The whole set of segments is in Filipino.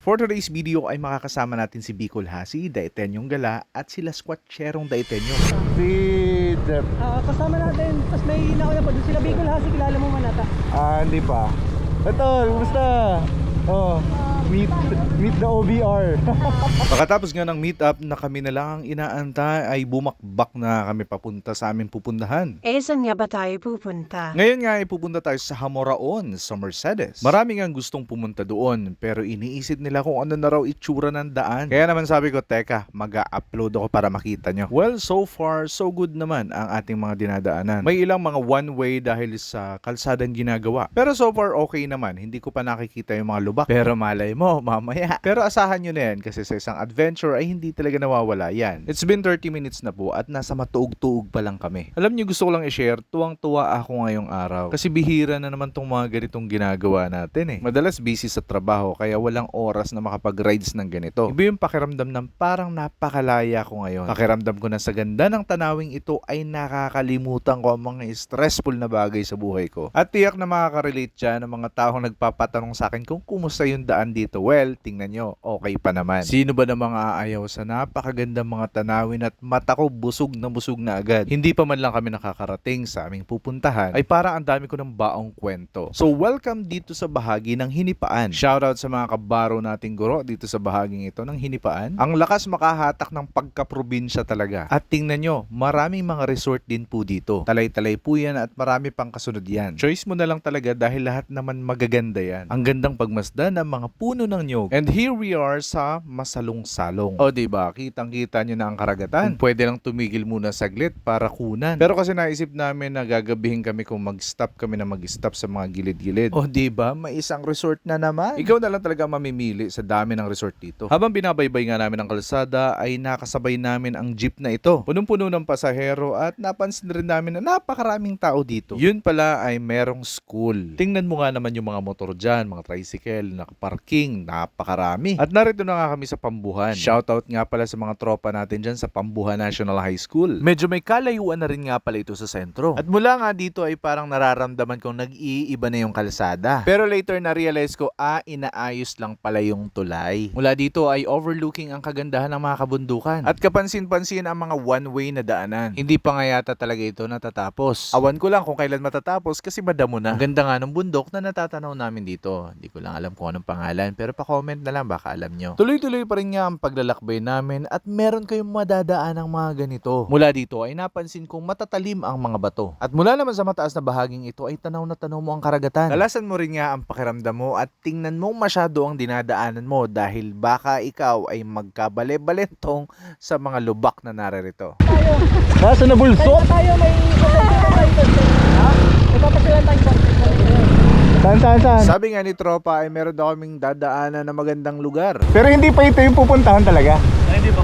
For today's video ay makakasama natin si Bicol Hasi, Daetenyong Gala at sila Squatcherong Daetenyo. Si Jeff. Ah, kasama natin. Tapos may nauna pa doon sila Bicol Hasi. Kilala mo man ata. Ah, hindi pa. Ito, kumusta? Oh, meet meet the OBR. Pagkatapos nga ng meetup na kami na lang ang inaantay ay bumakbak na kami papunta sa aming pupuntahan. Eh, saan nga ba tayo pupunta? Ngayon nga ay pupunta tayo sa Hamoraon sa Mercedes. Marami nga gustong pumunta doon pero iniisip nila kung ano na raw itsura ng daan. Kaya naman sabi ko, teka, mag-upload ako para makita nyo. Well, so far, so good naman ang ating mga dinadaanan. May ilang mga one way dahil sa kalsadang ginagawa. Pero so far, okay naman. Hindi ko pa nakikita yung mga lubak. Pero malay mo, mamaya. Pero asahan nyo na yan kasi sa isang adventure ay hindi talaga nawawala yan. It's been 30 minutes na po at nasa matuog-tuog pa lang kami. Alam nyo, gusto ko lang i-share, tuwang-tuwa ako ngayong araw. Kasi bihira na naman tong mga ganitong ginagawa natin eh. Madalas busy sa trabaho kaya walang oras na makapag-rides ng ganito. Iba yung pakiramdam ng parang napakalaya ko ngayon. Pakiramdam ko na sa ganda ng tanawing ito ay nakakalimutan ko ang mga stressful na bagay sa buhay ko. At tiyak na makaka-relate dyan ang mga taong nagpapatanong sa akin kung kumusta yung daan dito. Well, tingnan nyo, okay pa naman. Sino ba namang aayaw sa napakagandang mga tanawin at mata ko busog na busog na agad. Hindi pa man lang kami nakakarating sa aming pupuntahan ay parang ang dami ko ng baong kwento. So welcome dito sa bahagi ng Hinipaan. Shoutout sa mga kabaro nating guro dito sa bahaging ito ng Hinipaan. Ang lakas makahatak ng pagkaprobinsya talaga. At tingnan nyo, maraming mga resort din po dito. Talay-talay po yan at marami pang kasunod yan. Choice mo na lang talaga dahil lahat naman magaganda yan. Ang gandang pagmasdan ng mga puno ng nyog. And here we are sa Masalong-Salong. O diba, kitang-kita nyo na ang karagatan. Pwede lang tumigil muna saglit para kunan. Pero kasi naisip namin na gagabihin kami kung mag-stop kami na mag-stop sa mga gilid-gilid. O diba, may isang resort na naman. Ikaw na lang talaga mamimili sa dami ng resort dito. Habang binabaybay nga namin ang kalsada ay nakasabay namin ang jeep na ito. Punong-puno ng pasahero at napansin rin namin na napakaraming tao dito. Yun pala ay merong school. Tingnan mo nga naman yung mga motor dyan, mga tricycle, nakaparking, napakarami. At narito na nga kami sa Pambuhan. Shoutout nga pala sa mga tropa natin dyan sa Pambuhan National High School. Medyo may kalayuan na rin nga pala ito sa sentro. At mula nga dito ay parang nararamdaman kong nag-iiba na yung kalsada. Pero later na-realize ko, ah, inaayos lang pala yung tulay. Mula dito ay overlooking ang kagandahan ng mga kabundukan. At kapansin-pansin ang mga one-way na daanan. Hindi pa nga yata talaga ito natatapos. Awan ko lang kung kailan matatapos kasi madamo na. Ang ganda nga ng bundok na natatanaw namin dito. Hindi ko lang alam kung anong pangalan pero pa-comment na lang baka alam nyo. Tuloy-tuloy pa rin nga ang paglalakbay namin at meron kayong madadaan ng mga ganito. Mula dito ay napansin kong matatalim ang mga bato. At mula naman sa mataas na bahaging ito ay tanaw na tanaw mo ang karagatan. Lalasan mo rin nga ang pakiramdam mo at tingnan mo masyado ang dinadaanan mo dahil baka ikaw ay magkabale-balentong sa mga lubak na naririto. Tayo. Nasa na bulso? Tayo tayo may papasyalan tayo Saan, saan, saan? Sabi nga ni Tropa ay meron daw kaming dadaanan na magandang lugar. Pero hindi pa ito yung pupuntahan talaga. Ay, hindi ba?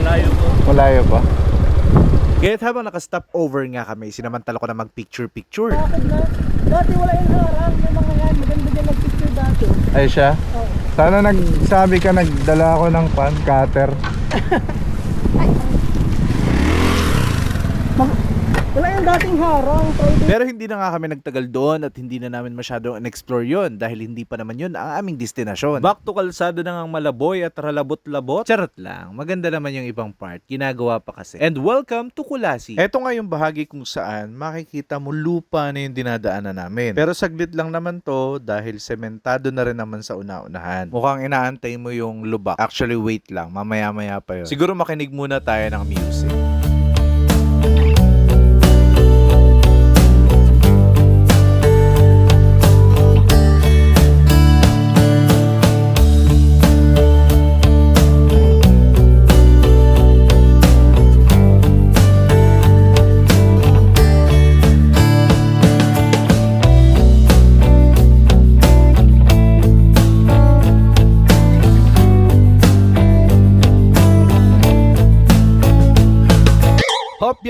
Malayo po. Malayo pa. Kahit habang nakastop over nga kami, sinamantala ko na mag-picture-picture. Bakit na? Dati wala yung harang. Yung mga yan. Maganda dyan nag-picture dati. Ay siya? Oo. Sana nagsabi ka nagdala ako ng pan, cutter. Wala yung dating harang. Pwede. Pero hindi na nga kami nagtagal doon at hindi na namin masyadong in-explore yun dahil hindi pa naman yun ang aming destinasyon. Back to kalsada na ngang Malaboy at ralabot-labot. Charot lang, maganda naman yung ibang part. Ginagawa pa kasi. And welcome to Kulasi. Ito nga yung bahagi kung saan makikita mo lupa na yung dinadaanan namin. Pero saglit lang naman to dahil sementado na rin naman sa una-unahan. Mukhang inaantay mo yung lubak. Actually, wait lang. Mamaya-maya pa yun. Siguro makinig muna tayo ng music.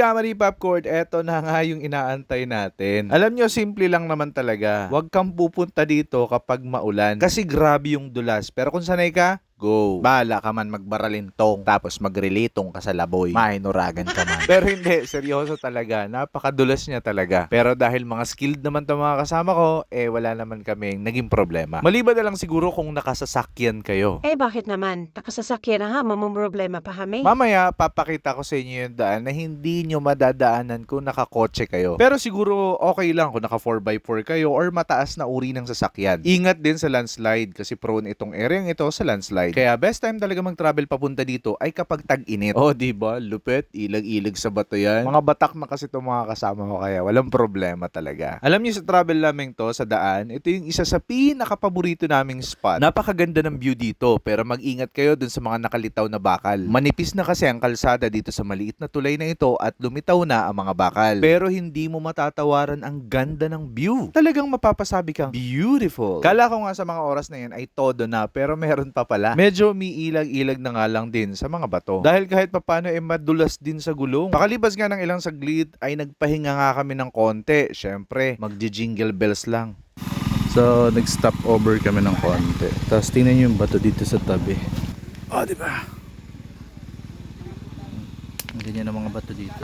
Yamari Popcorn, eto na nga yung inaantay natin. Alam nyo, simple lang naman talaga. Huwag kang pupunta dito kapag maulan. Kasi grabe yung dulas. Pero kung sanay ka, go. Bala ka man magbaralintong tapos magrelitong ka sa laboy. Mahinuragan ka man. Pero hindi, seryoso talaga. Napakadulas niya talaga. Pero dahil mga skilled naman to mga kasama ko, eh wala naman kaming naging problema. Maliban na lang siguro kung nakasasakyan kayo. Eh bakit naman? Nakasasakyan na ha, mamumroblema pa kami. Mamaya, papakita ko sa inyo yung daan na hindi nyo madadaanan kung nakakotse kayo. Pero siguro okay lang kung naka 4x4 kayo or mataas na uri ng sasakyan. Ingat din sa landslide kasi prone itong area ito sa landslide. Kaya best time talaga mag-travel papunta dito ay kapag tag-init. Oh, di ba? Lupet, ilag-ilag sa bato yan. Mga batak na kasi itong mga kasama ko kaya walang problema talaga. Alam niyo sa travel namin to sa daan, ito yung isa sa pinakapaborito naming spot. Napakaganda ng view dito pero mag-ingat kayo dun sa mga nakalitaw na bakal. Manipis na kasi ang kalsada dito sa maliit na tulay na ito at lumitaw na ang mga bakal. Pero hindi mo matatawaran ang ganda ng view. Talagang mapapasabi kang beautiful. Kala ko nga sa mga oras na yan ay todo na pero meron pa pala. Medyo umiilag-ilag na nga lang din sa mga bato. Dahil kahit papano eh madulas din sa gulong. Pakalibas nga ng ilang saglit ay nagpahinga nga kami ng konti. Syempre, magji-jingle bells lang. So, nag-stop over kami ng konti. Tapos tingnan yung bato dito sa tabi. Oh, di ba? Ang Ganyan ang mga bato dito.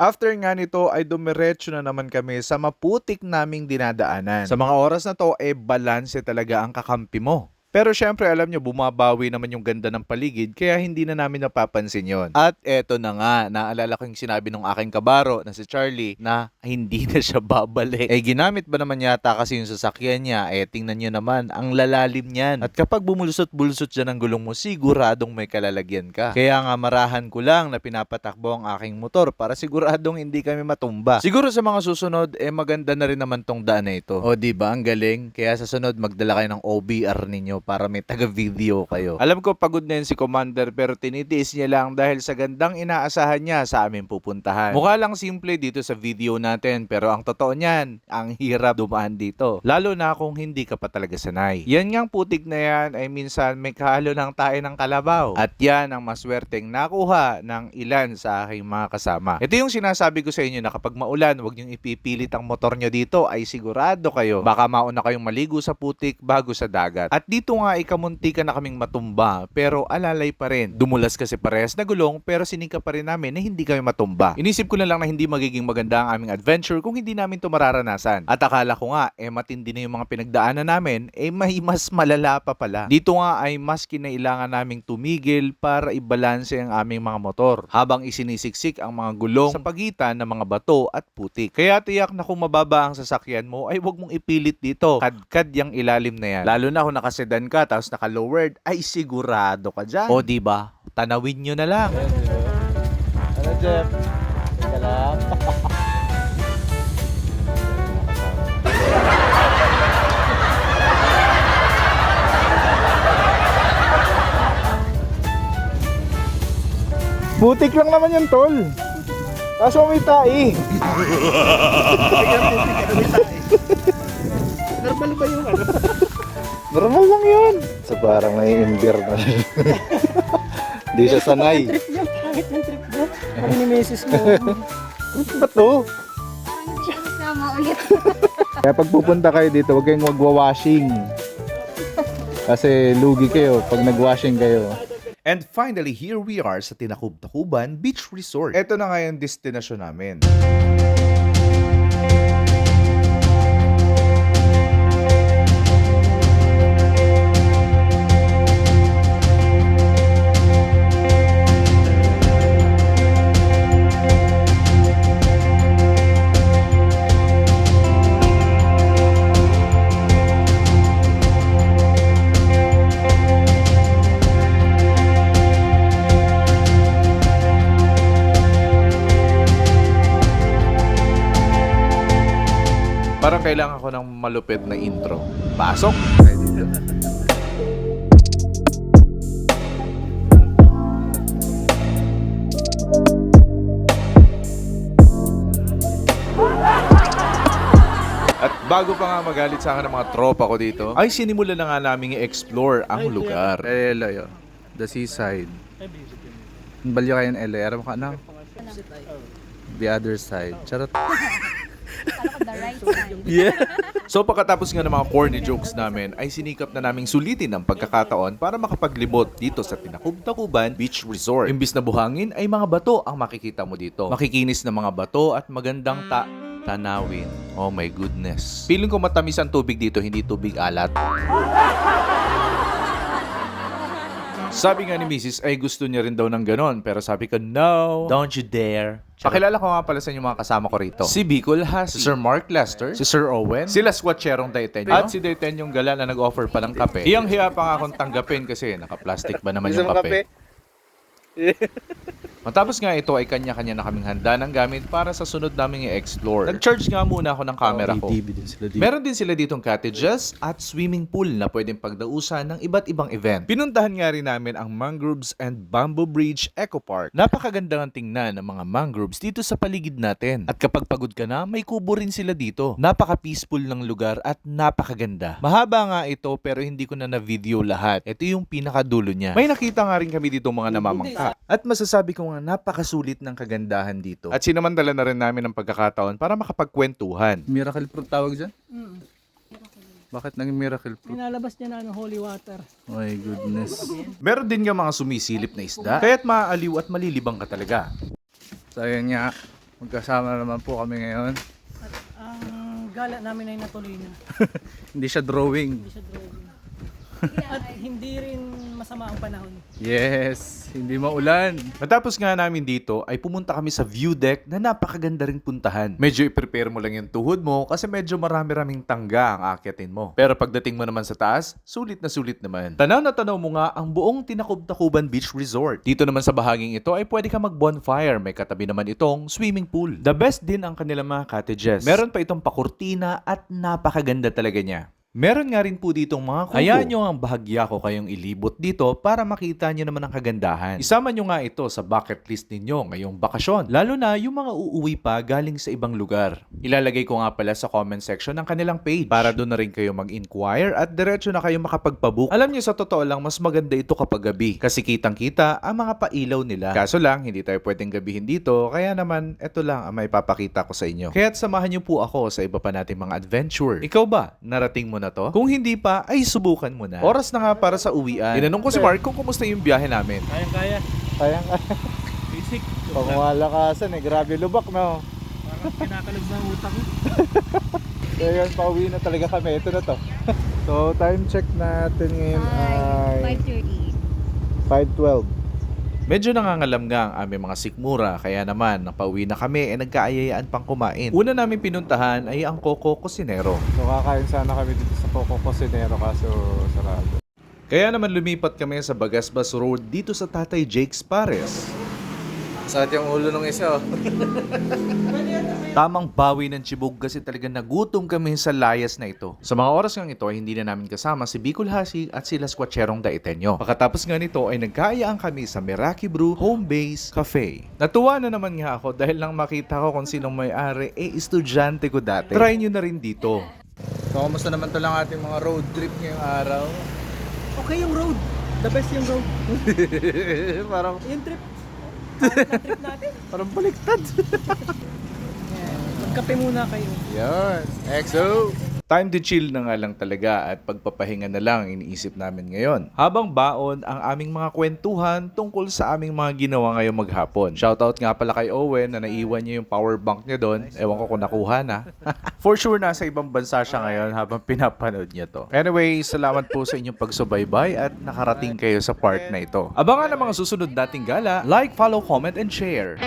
After nga nito ay dumiretso na naman kami sa maputik naming dinadaanan. Sa mga oras na to, eh balanse talaga ang kakampi mo. Pero syempre alam nyo, bumabawi naman yung ganda ng paligid kaya hindi na namin napapansin yon. At eto na nga, naalala ko yung sinabi ng aking kabaro na si Charlie na hindi na siya babalik. Eh ginamit ba naman yata kasi yung sasakyan niya? Eh tingnan nyo naman, ang lalalim niyan. At kapag bumulusot-bulusot dyan ang gulong mo, siguradong may kalalagyan ka. Kaya nga marahan ko lang na pinapatakbo ang aking motor para siguradong hindi kami matumba. Siguro sa mga susunod, eh maganda na rin naman tong daan na ito. O ba ang galing? Kaya sa sunod magdala kayo ng OBR ninyo para may taga-video kayo. Alam ko pagod na yun si Commander pero tinitiis niya lang dahil sa gandang inaasahan niya sa aming pupuntahan. Mukha lang simple dito sa video natin pero ang totoo niyan, ang hirap dumaan dito. Lalo na kung hindi ka pa talaga sanay. Yan ngang putik na yan ay minsan may kahalo ng tayo ng kalabaw. At yan ang maswerteng nakuha ng ilan sa aking mga kasama. Ito yung sinasabi ko sa inyo na kapag maulan, huwag niyong ipipilit ang motor nyo dito ay sigurado kayo. Baka mauna kayong maligo sa putik bago sa dagat. At dito nga ikamunti ka na kaming matumba pero alalay pa rin. Dumulas kasi parehas na gulong pero sinika pa rin namin na hindi kami matumba. Inisip ko na lang na hindi magiging maganda ang aming adventure kung hindi namin to mararanasan. At akala ko nga, eh matindi na yung mga pinagdaanan namin, eh may mas malala pa pala. Dito nga ay mas kinailangan naming tumigil para ibalanse ang aming mga motor habang isinisiksik ang mga gulong sa pagitan ng mga bato at putik. Kaya tiyak na kung mababa ang sasakyan mo ay huwag mong ipilit dito. Kadkad yung ilalim na yan. Lalo na kung nakasedan ka tapos naka-lowered ay sigurado ka dyan. O di ba? Tanawin nyo na lang. Ano, Jeff? Teka lang. Butik lang naman yung tol. Kaso may tae. Normal ba yung ano? Normal lang yun. So parang nai-imbir na. Hindi siya sanay. Trip niya. Bakit ng trip mo? Ano ni Mrs. mo? Ba't to? Sama ulit. Kaya pag pupunta kayo dito, huwag kayong magwa-washing. Kasi lugi kayo pag nag-washing kayo. And finally, here we are sa Tinakub-Takuban Beach Resort. Ito na nga yung destinasyon namin. Malupit na intro. Pasok! At bago pa nga magalit sa akin ng mga tropa ko dito, ay sinimulan na nga namin i-explore ang lugar. Elo yo. The seaside. Balyo kayo ng LA. Aram ka na? The other side. Charot. The right side. Yeah. So pagkatapos nga ng mga corny jokes namin ay sinikap na naming sulitin ang pagkakataon para makapaglibot dito sa Tinakub-Takuban Beach Resort. Imbis na buhangin ay mga bato ang makikita mo dito. Makikinis na mga bato at magandang ta tanawin. Oh my goodness. Feeling ko matamis ang tubig dito, hindi tubig alat. Sabi nga ni Mrs. ay gusto niya rin daw ng ganon. Pero sabi ko, no, don't you dare. Pakilala ko nga pala sa inyo mga kasama ko rito. Si Bicol has si Sir Mark Lester, si Sir Owen, sila squatcherong Daitenyo, at si Daitenyo yung gala na nag-offer pa ng kape. Iyang hiya pa nga akong tanggapin kasi naka-plastic ba naman yung kape. Matapos nga ito ay kanya-kanya na kaming handa ng gamit para sa sunod naming i-explore. Nag-charge nga muna ako ng camera ko. din sila dito. Meron din sila ditong cottages at swimming pool na pwedeng pagdausan ng iba't ibang event. Pinuntahan nga rin namin ang Mangroves and Bamboo Bridge Eco Park. Napakaganda ng tingnan ng mga mangroves dito sa paligid natin. At kapag pagod ka na, may kubo rin sila dito. Napaka-peaceful ng lugar at napakaganda. Mahaba nga ito pero hindi ko na na-video lahat. Ito yung pinakadulo niya. May nakita nga rin kami dito mga namamangka. At masasabi ko nga napakasulit ng kagandahan dito. At sinamantala na rin namin ang pagkakataon para makapagkwentuhan. Miracle fruit tawag dyan? Bakit naging miracle fruit? Pinalabas niya na ano, holy water. Oh my goodness. Meron din nga mga sumisilip na isda, kaya't maaaliw at malilibang ka talaga. So ayun nga, magkasama na naman po kami ngayon. Ang gala namin ay natuloy na. Hindi siya drawing. Hindi siya drawing. At hindi rin masama ang panahon. Yes, hindi maulan. Matapos nga namin dito, ay pumunta kami sa view deck na napakaganda ring puntahan. Medyo i-prepare mo lang yung tuhod mo kasi medyo marami-raming tangga ang akyatin mo. Pero pagdating mo naman sa taas, sulit na sulit naman. Tanaw na tanaw mo nga ang buong Tinakub-Takuban Beach Resort. Dito naman sa bahaging ito ay pwede ka mag-bonfire. May katabi naman itong swimming pool. The best din ang kanilang mga cottages. Meron pa itong pakurtina at napakaganda talaga niya. Meron nga rin po ditong mga kubo. Ayan nyo ang bahagya ko kayong ilibot dito para makita nyo naman ang kagandahan. Isama nyo nga ito sa bucket list ninyo ngayong bakasyon. Lalo na yung mga uuwi pa galing sa ibang lugar. Ilalagay ko nga pala sa comment section ng kanilang page para doon na rin kayo mag-inquire at diretso na kayo makapagpabook. Alam nyo sa totoo lang mas maganda ito kapag gabi kasi kitang kita ang mga pailaw nila. Kaso lang hindi tayo pwedeng gabihin dito kaya naman ito lang ang may papakita ko sa inyo. Kaya't samahan nyo po ako sa iba pa nating mga adventure. Ikaw ba? Narating mo na to? Kung hindi pa, ay subukan mo na. Oras na nga para sa uwian. Tinanong ko si Mark kung kumusta yung biyahe namin. Kayang-kaya. Sayang ka. Basic. Pag malakasan eh, grabe lubak no. Parang kinakalog na utak. So yun, pauwi na talaga kami. Ito na to. so time check natin ngayon ay 5.12. Medyo nangangalam nga ang aming mga sikmura kaya naman nang pauwi na kami ay nagkaayayaan pang kumain. Una namin pinuntahan ay ang Coco Cosinero. So kakain sana kami dito sa Coco Cosinero kaso sarado. Kaya naman lumipat kami sa Bagasbas Road dito sa Tatay Jake's Pares. Sakit yung ulo ng isa oh. Tamang bawi ng chibog kasi talaga nagutom kami sa layas na ito. Sa mga oras nga ito ay hindi na namin kasama si Bicol Hasig at sila Squatcherong Daitenyo. Pagkatapos nga nito ay nagkaayaan kami sa Meraki Brew Home Base Cafe. Natuwa na naman nga ako dahil lang makita ko kung sinong may-ari eh estudyante ko dati. Try nyo na rin dito. So kamusta naman to lang ating mga road trip ngayong araw? Okay yung road. The best yung road. parang, Yung trip. Parang trip natin. parang baliktad. Magkape muna kayo. Yan. EXO. Time to chill na nga lang talaga at pagpapahinga na lang iniisip namin ngayon. Habang baon ang aming mga kwentuhan tungkol sa aming mga ginawa ngayong maghapon. Shoutout nga pala kay Owen na naiwan niya yung power bank niya doon. Ewan ko kung nakuha na. For sure nasa ibang bansa siya ngayon habang pinapanood niya to. Anyway, salamat po sa inyong pagsubaybay at nakarating kayo sa part na ito. Abangan ang mga susunod nating gala. Like, follow, comment, and share.